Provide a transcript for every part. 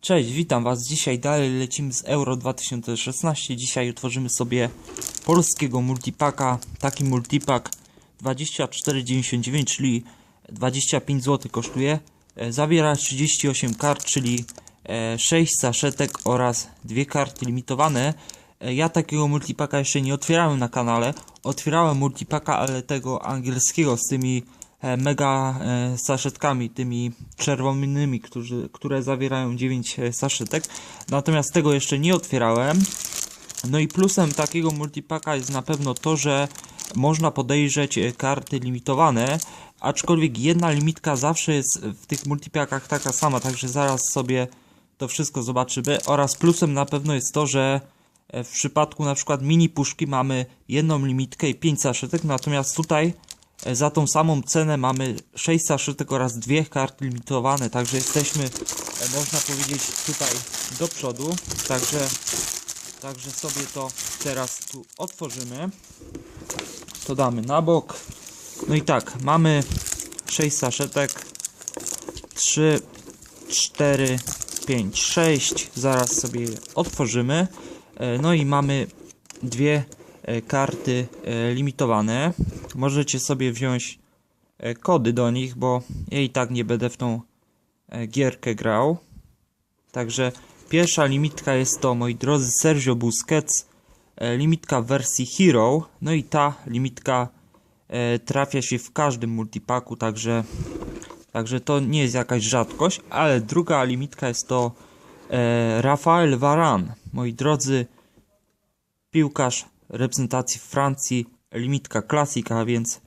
Cześć, witam Was. Dzisiaj dalej lecimy z Euro 2016. Dzisiaj utworzymy sobie polskiego multipaka. Taki multipak 24,99, czyli 25 zł kosztuje. E, Zawiera 38 kart, czyli e, 6 saszetek oraz dwie karty limitowane. E, Ja takiego multipaka jeszcze nie otwierałem na kanale. Otwierałem multipaka, ale tego angielskiego z tymi e, mega e, saszetkami, tymi czerwonymi, którzy, które zawierają 9 e, saszetek. Natomiast tego jeszcze nie otwierałem. No i plusem takiego multipaka jest na pewno to, że można podejrzeć e, karty limitowane, aczkolwiek jedna limitka zawsze jest w tych multipakach taka sama, także zaraz sobie to wszystko zobaczymy. Oraz plusem na pewno jest to, że e, w przypadku na przykład mini puszki mamy jedną limitkę i 5 saszetek, natomiast tutaj e, za tą samą cenę mamy 6 saszetek oraz dwie karty limitowane, także jesteśmy, e, można powiedzieć, tutaj do przodu. Także, także sobie to teraz tu otworzymy. To damy na bok. No i tak, mamy 6 saszetek. 3, 4, 5, 6. Zaraz sobie je otworzymy. E, No i mamy dwie e, karty e, limitowane. Możecie sobie wziąć e, kody do nich, bo ja i tak nie będę w tą e, gierkę grał. Także pierwsza limitka jest to, moi drodzy, Sergio Busquets. E, Limitka w wersji Hero. No i ta limitka e, trafia się w każdym multipaku, także, także to nie jest jakaś rzadkość. Ale druga limitka jest to e, Rafael Varane. Moi drodzy, piłkarz reprezentacji Francji, limitka klasika, więc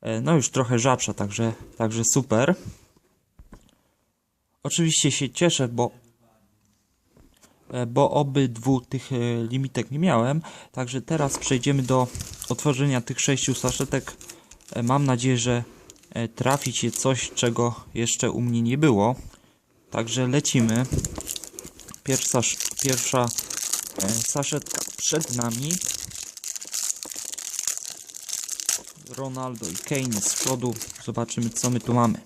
e, no już trochę rzadsza, także, także super. Oczywiście się cieszę, bo e, bo obydwu tych e, limitek nie miałem. Także teraz przejdziemy do otworzenia tych sześciu saszetek. Mam nadzieję, że trafi się coś, czego jeszcze u mnie nie było. Także lecimy. Pierwsza, sz- pierwsza saszetka przed nami. Ronaldo i Kane z przodu. Zobaczymy, co my tu mamy.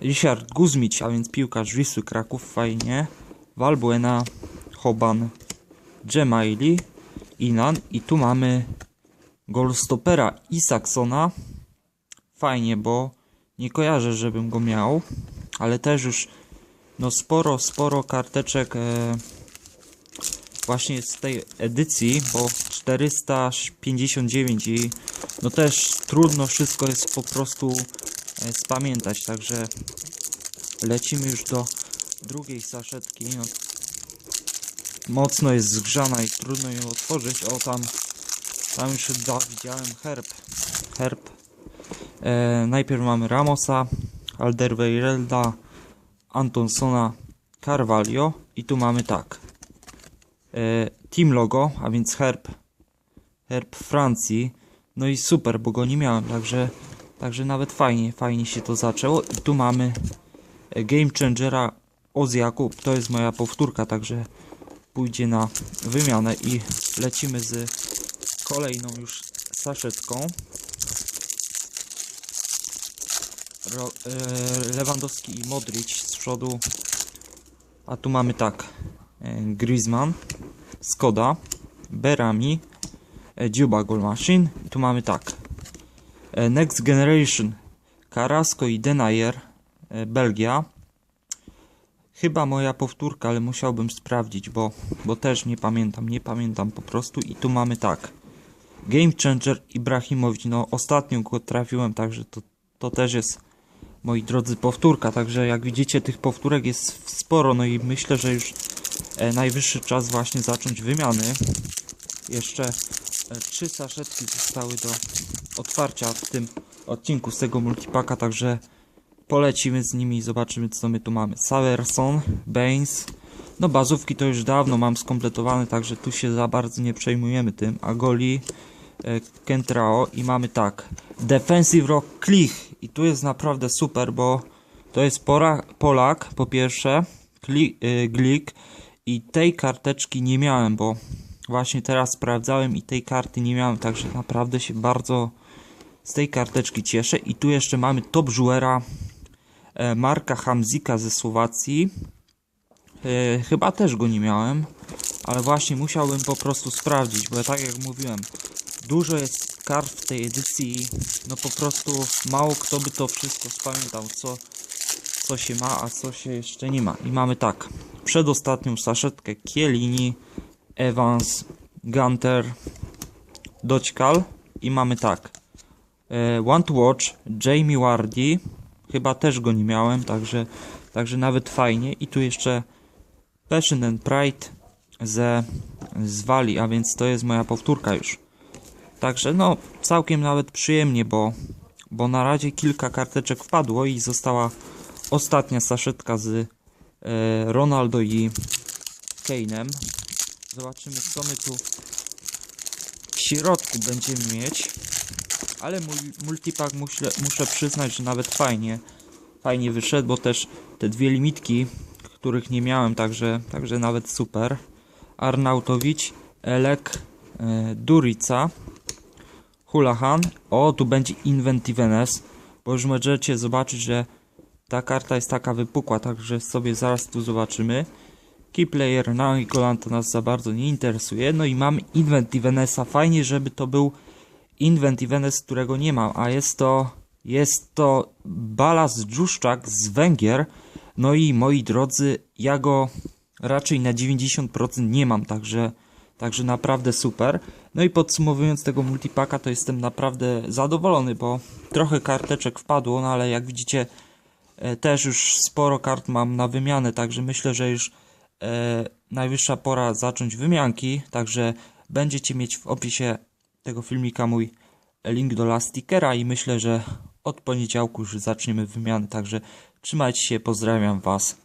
Ryszard Guzmić, a więc piłkarz Wisły Kraków, fajnie. Valbuena, Hoban, Gemaili, Inan i tu mamy golstopera Isaksona. Fajnie, bo nie kojarzę, żebym go miał, ale też już no sporo, sporo karteczek e, właśnie z tej edycji, bo 459 i no też trudno wszystko jest po prostu e, spamiętać, także lecimy już do drugiej saszetki. No, mocno jest zgrzana i trudno ją otworzyć. O, tam, tam już chyba widziałem herb. Herb. E, najpierw mamy Ramosa, Alderweirelda, Antonsona, Carvalho i tu mamy tak. E, team logo, a więc herb. Herb Francji. No i super, bo go nie miałem, także, także nawet fajnie, fajnie się to zaczęło. I tu mamy e, Game Changera Oz Jakub. To jest moja powtórka, także pójdzie na wymianę i lecimy z kolejną już saszetką. Ro, e, Lewandowski i Modric z przodu. A tu mamy tak. E, Griezmann, Skoda, Berami, e, Dziuba Goal Machine. I tu mamy tak. E, Next Generation, Carrasco i Denayer, Belgia. Chyba moja powtórka, ale musiałbym sprawdzić, bo, bo też nie pamiętam, nie pamiętam po prostu. I tu mamy tak. Game Changer Ibrahimowicz, no ostatnio go trafiłem, także to, to też jest, moi drodzy, powtórka. Także jak widzicie, tych powtórek jest sporo, no i myślę, że już najwyższy czas właśnie zacząć wymiany. Jeszcze e, trzy saszetki zostały do otwarcia w tym odcinku z tego multipaka, także polecimy z nimi i zobaczymy co my tu mamy. Saverson, Baines, no bazówki to już dawno mam skompletowane, także tu się za bardzo nie przejmujemy tym. Agoli, e, Kentrao i mamy tak. Defensive Rock Klich i tu jest naprawdę super, bo to jest Polak po pierwsze, Kli, e, Glik i tej karteczki nie miałem, bo właśnie teraz sprawdzałem i tej karty nie miałem, także naprawdę się bardzo z tej karteczki cieszę. I tu jeszcze mamy top Juera e, Marka Hamzika ze Słowacji. e, chyba też go nie miałem, ale właśnie musiałbym po prostu sprawdzić, bo tak jak mówiłem, dużo jest kart w tej edycji, no po prostu mało kto by to wszystko spamiętał, co, co się ma, a co się jeszcze nie ma. I mamy tak, przedostatnią saszetkę Kielini, Evans, Gunter, Doćkal i mamy tak, e, Want to Watch, Jamie Wardy, chyba też go nie miałem, także, także nawet fajnie. I tu jeszcze Passion and Pride ze z Wali, a więc to jest moja powtórka już. Także no, całkiem nawet przyjemnie, bo, bo na razie kilka karteczek wpadło i została ostatnia saszetka z Ronaldo i Kane'em. Zobaczymy co my tu w środku będziemy mieć. Ale mój multipack muszę, muszę przyznać, że nawet fajnie, fajnie wyszedł, bo też te dwie limitki, których nie miałem, także, także nawet super. Arnautowicz, Elek, e, Durica, Hulahan. O, tu będzie Inventiveness, bo już możecie zobaczyć, że ta karta jest taka wypukła, także sobie zaraz tu zobaczymy. Key player na to nas za bardzo nie interesuje. No i mam Inventivenessa. Fajnie, żeby to był Inventiveness, którego nie mam, a jest to jest to Balas Dżuszczak z Węgier. No i moi drodzy, ja go raczej na 90% nie mam, także Także naprawdę super. No i podsumowując tego multipaka, to jestem naprawdę zadowolony, bo trochę karteczek wpadło, no ale jak widzicie, też już sporo kart mam na wymianę, także myślę, że już e, najwyższa pora zacząć wymianki. Także będziecie mieć w opisie tego filmika mój link do last stickera i myślę, że od poniedziałku już zaczniemy wymiany. Także trzymajcie się, pozdrawiam Was.